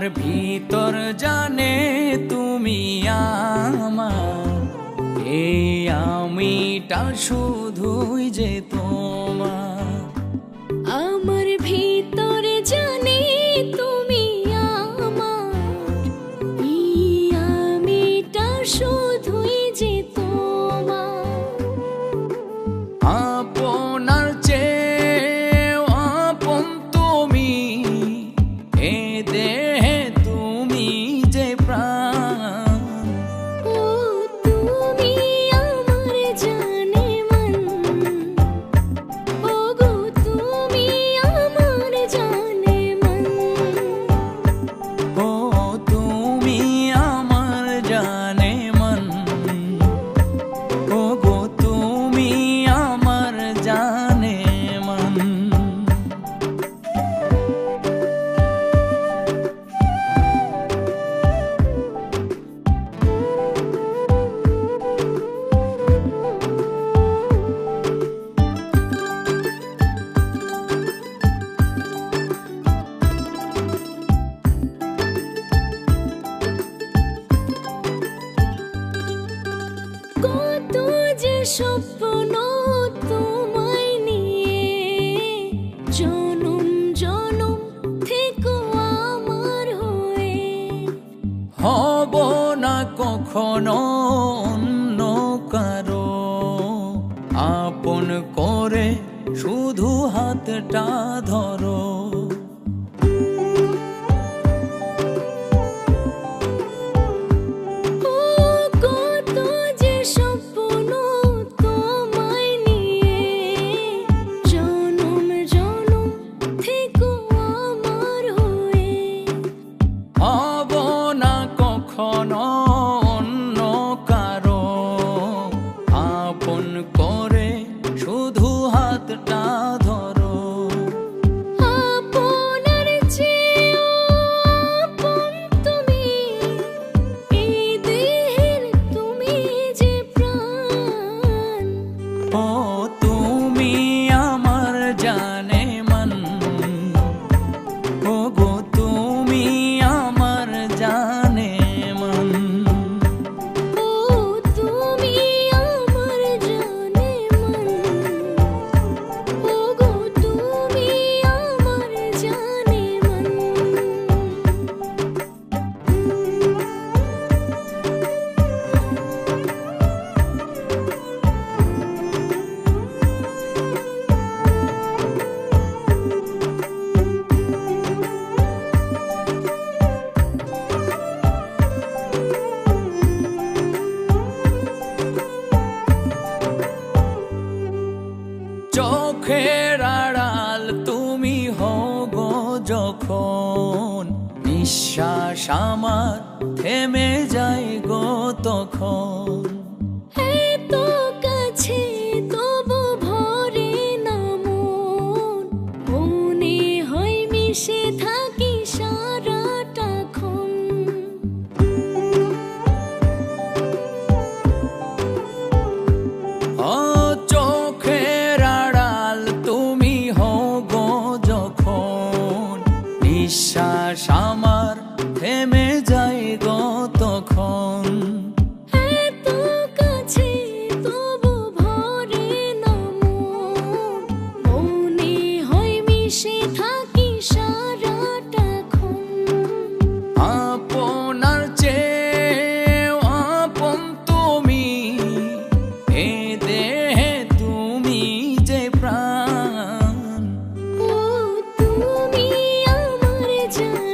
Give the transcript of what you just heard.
আমার ভিতর জানে তুমি আমার। এই আমিটা শুধুই যে তোমার। স্বপ্ন তোমায় নিয়ে জনম জনম থেকো আমার হয়ে। হব না কখনো অন্য কারও। আপন করে শুধু হাতটা ধরো। conteúdo. আড়াল তুমি হগো যখন। নিঃশ্বাস আমার থেমে যাই গো তখন। Xa legend